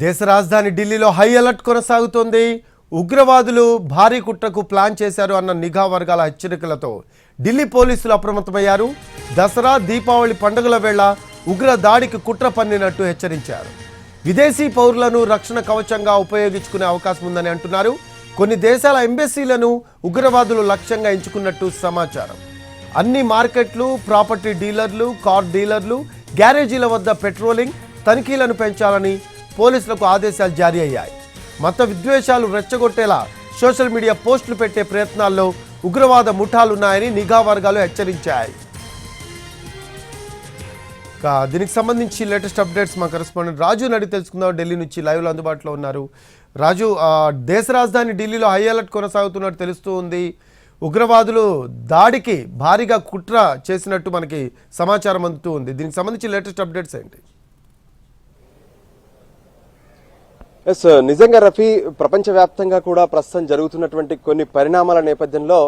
దేశ రాజధాని ఢిల్లీలో హై అలర్ట్ కొనసాగుతోంది. ఉగ్రవాదులు భారీ కుట్రకు ప్లాన్ చేశారు అన్న నిఘా వర్గాల హెచ్చరికలతో ఢిల్లీ పోలీసులు అప్రమత్తమయ్యారు. దసరా దీపావళి పండుగల వేళ ఉగ్ర దాడికి కుట్ర పన్నినట్టు హెచ్చరించారు. విదేశీ పౌరులను రక్షణ కవచంగా ఉపయోగించుకునే అవకాశం ఉందని అంటున్నారు. కొన్ని దేశాల ఎంబెసీలను ఉగ్రవాదులు లక్ష్యంగా ఎంచుకున్నట్టు సమాచారం. అన్ని మార్కెట్లు ప్రాపర్టీ డీలర్లు కార్ డీలర్లు గ్యారేజీల వద్ద పెట్రోలింగ్ తనిఖీలను పెంచాలని పోలీసులకు ఆదేశాలు జారీ అయ్యాయి. మత విద్వేషాలు రెచ్చగొట్టేలా సోషల్ మీడియా పోస్టులు పెట్టే ప్రయత్నాల్లో ఉగ్రవాద ముఠాలున్నాయని నిఘా వర్గాలు హెచ్చరించాయి. దీనికి సంబంధించి లేటెస్ట్ అప్డేట్స్ మా కరెస్పాండెంట్ రాజు నడి తెలుసుకుందాం. ఢిల్లీ నుంచి లైవ్లో అందుబాటులో ఉన్నారు. రాజు దేశ రాజధాని ఢిల్లీలో హై అలర్ట్ కొనసాగుతున్నట్టు తెలుస్తూ ఉంది. ఉగ్రవాదులు దాడికి భారీగా కుట్ర చేసినట్టు మనకి సమాచారం అందుతూ ఉంది. దీనికి సంబంధించి లేటెస్ట్ అప్డేట్స్ ఏంటి? ఎస్ నిజంగా రఫీ ప్రపంచవ్యాప్తంగా కూడా ప్రస్తుతం జరుగుతున్నటువంటి కొన్ని పరిణామాల నేపథ్యంలో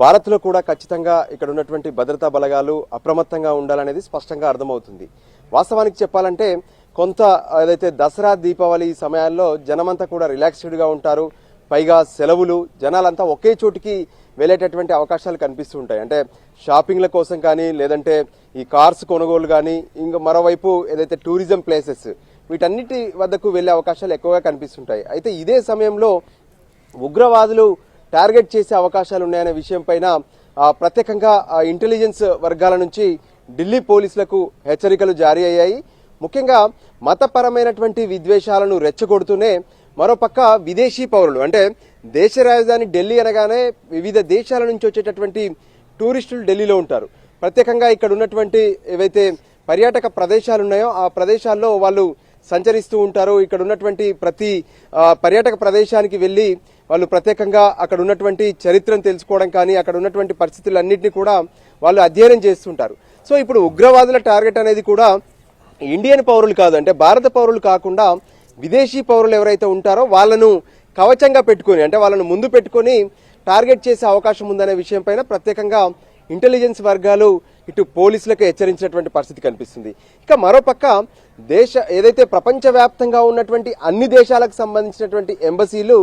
భారత్లో కూడా ఖచ్చితంగా ఇక్కడ ఉన్నటువంటి భద్రతా బలగాలు అప్రమత్తంగా ఉండాలనేది స్పష్టంగా అర్థమవుతుంది. వాస్తవానికి చెప్పాలంటే కొంత ఏదైతే దసరా దీపావళి ఈ సమయాల్లో జనమంతా కూడా రిలాక్స్డ్గా ఉంటారు. పైగా సెలవులు జనాలంతా ఒకే చోటికి వెళ్ళేటటువంటి అవకాశాలు కనిపిస్తూ ఉంటాయి. అంటే షాపింగ్ల కోసం కానీ లేదంటే ఈ కార్స్ కొనుగోలు కానీ ఇంకా మరోవైపు ఏదైతే టూరిజం ప్లేసెస్ వీటన్నిటి వద్దకు వెళ్ళే అవకాశాలు ఎక్కువగా కనిపిస్తుంటాయి. అయితే ఇదే సమయంలో ఉగ్రవాదులు టార్గెట్ చేసే అవకాశాలు ఉన్నాయనే విషయం పైన ప్రత్యేకంగా ఇంటెలిజెన్స్ వర్గాల నుంచి ఢిల్లీ పోలీసులకు హెచ్చరికలు జారీ అయ్యాయి. ముఖ్యంగా మతపరమైనటువంటి విద్వేషాలను రెచ్చగొడుతూనే మరోపక్క విదేశీ పౌరులు అంటే దేశ రాజధాని ఢిల్లీ అనగానే వివిధ దేశాల నుంచి వచ్చేటటువంటి టూరిస్టులు ఢిల్లీలో ఉంటారు. ప్రత్యేకంగా ఇక్కడ ఉన్నటువంటి ఏవైతే పర్యాటక ప్రదేశాలు ఉన్నాయో ఆ ప్రదేశాల్లో వాళ్ళు సంచరిస్తూ ఉంటారు. ఇక్కడ ఉన్నటువంటి ప్రతి పర్యాటక ప్రదేశానికి వెళ్ళి వాళ్ళు ప్రత్యేకంగా అక్కడ ఉన్నటువంటి చరిత్రను తెలుసుకోవడం కానీ అక్కడ ఉన్నటువంటి పరిస్థితులన్నింటినీ కూడా వాళ్ళు అధ్యయనం చేస్తుంటారు. సో ఇప్పుడు ఉగ్రవాదుల టార్గెట్ అనేది కూడా ఇండియన్ పౌరులు కాదు. అంటే భారత పౌరులు కాకుండా విదేశీ పౌరులు ఎవరైతే ఉంటారో వాళ్ళను కవచంగా పెట్టుకొని అంటే వాళ్ళను ముందు పెట్టుకొని టార్గెట్ చేసే అవకాశం ఉందనే విషయంపైన ప్రత్యేకంగా ఇంటెలిజెన్స్ వర్గాలు ఇటు పోలీసులకు హెచ్చరించినటువంటి పరిస్థితి కనిపిస్తుంది. ఇక మరోపక్క దేశ ఏదైతే ప్రపంచవ్యాప్తంగా ఉన్నటువంటి అన్ని దేశాలకు సంబంధించినటువంటి ఎంబసీలు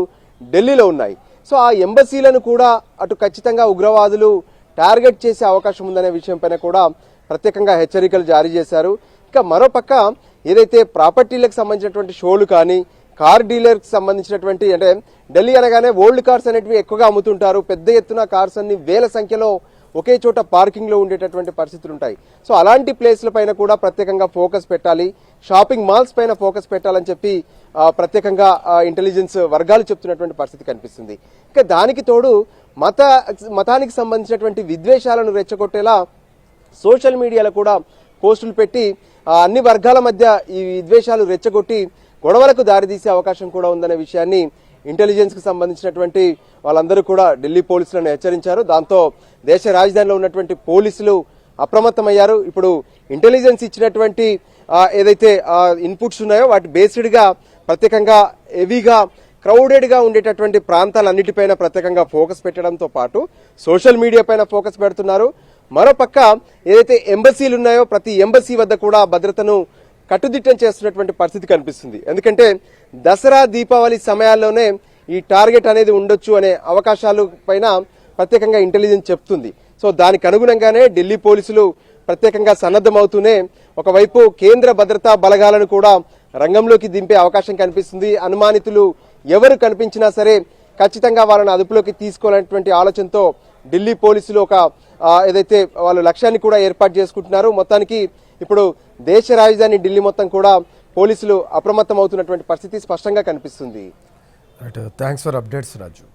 ఢిల్లీలో ఉన్నాయి. సో ఆ ఎంబసీలను కూడా అటు ఖచ్చితంగా ఉగ్రవాదులు టార్గెట్ చేసే అవకాశం ఉందనే విషయంపైన కూడా ప్రత్యేకంగా హెచ్చరికలు జారీ చేశారు. ఇక మరోపక్క ఏదైతే ప్రాపర్టీలకు సంబంధించినటువంటి షోలు కానీ కార్ డీలర్కి సంబంధించినటువంటి అంటే ఢిల్లీ అనగానే ఓల్డ్ కార్స్ అనేటివి ఎక్కువగా అమ్ముతుంటారు. పెద్ద ఎత్తున కార్స్ అన్ని వేల సంఖ్యలో ఒకే చోట పార్కింగ్లో ఉండేటటువంటి పరిస్థితులు ఉంటాయి. సో అలాంటి ప్లేస్ల పైన కూడా ప్రత్యేకంగా ఫోకస్ పెట్టాలి. షాపింగ్ మాల్స్ పైన ఫోకస్ పెట్టాలని చెప్పి ప్రత్యేకంగా ఇంటెలిజెన్స్ వర్గాలు చెప్తున్నటువంటి పరిస్థితి కనిపిస్తుంది. ఇక దానికి తోడు మత మతానికి సంబంధించినటువంటి విద్వేషాలను రెచ్చగొట్టేలా సోషల్ మీడియాలో కూడా పోస్టులు పెట్టి అన్ని వర్గాల మధ్య ఈ విద్వేషాలు రెచ్చగొట్టి గొడవలకు దారితీసే అవకాశం కూడా ఉందనే విషయాన్ని ఇంటెలిజెన్స్కు సంబంధించినటువంటి వాళ్ళందరూ కూడా ఢిల్లీ పోలీసులను హెచ్చరించారు. దాంతో దేశ రాజధానిలో ఉన్నటువంటి పోలీసులు అప్రమత్తమయ్యారు. ఇప్పుడు ఇంటెలిజెన్స్ ఇచ్చినటువంటి ఏదైతే ఇన్పుట్స్ ఉన్నాయో వాటి బేస్డ్గా ప్రత్యేకంగా హెవీగా క్రౌడెడ్గా ఉండేటటువంటి ప్రాంతాలన్నిటిపైన ప్రత్యేకంగా ఫోకస్ పెట్టడంతో పాటు సోషల్ మీడియా పైన ఫోకస్ పెడుతున్నారు. మరోపక్క ఏదైతే ఎంబసీలు ఉన్నాయో ప్రతి ఎంబసీ వద్ద కూడా భద్రతను కట్టుదిట్టం చేస్తున్నటువంటి పరిస్థితి కనిపిస్తుంది. ఎందుకంటే దసరా దీపావళి సమయాల్లోనే ఈ టార్గెట్ అనేది ఉండొచ్చు అనే అవకాశాలు పైన ప్రత్యేకంగా ఇంటెలిజెన్స్ చెప్తుంది. సో దానికి అనుగుణంగానే ఢిల్లీ పోలీసులు ప్రత్యేకంగా సన్నద్ధమవుతూనే ఒకవైపు కేంద్ర భద్రతా బలగాలను కూడా రంగంలోకి దింపే అవకాశం కనిపిస్తుంది. అనుమానితులు ఎవరు కనిపించినా సరే ఖచ్చితంగా వాళ్ళని అదుపులోకి తీసుకోవాలనేటువంటి ఆలోచనతో ఢిల్లీ పోలీసులు ఒక ఏదైతే వాళ్ళు లక్ష్యాన్ని కూడా ఏర్పాటు చేసుకుంటున్నారు మొత్తానికి ఇప్పుడు దేశ రాజధాని ఢిల్లీ మొత్తం కూడా పోలీసులు అప్రమత్తం అవుతున్నటువంటి పరిస్థితి స్పష్టంగా కనిపిస్తుంది. Thanks for updates Raju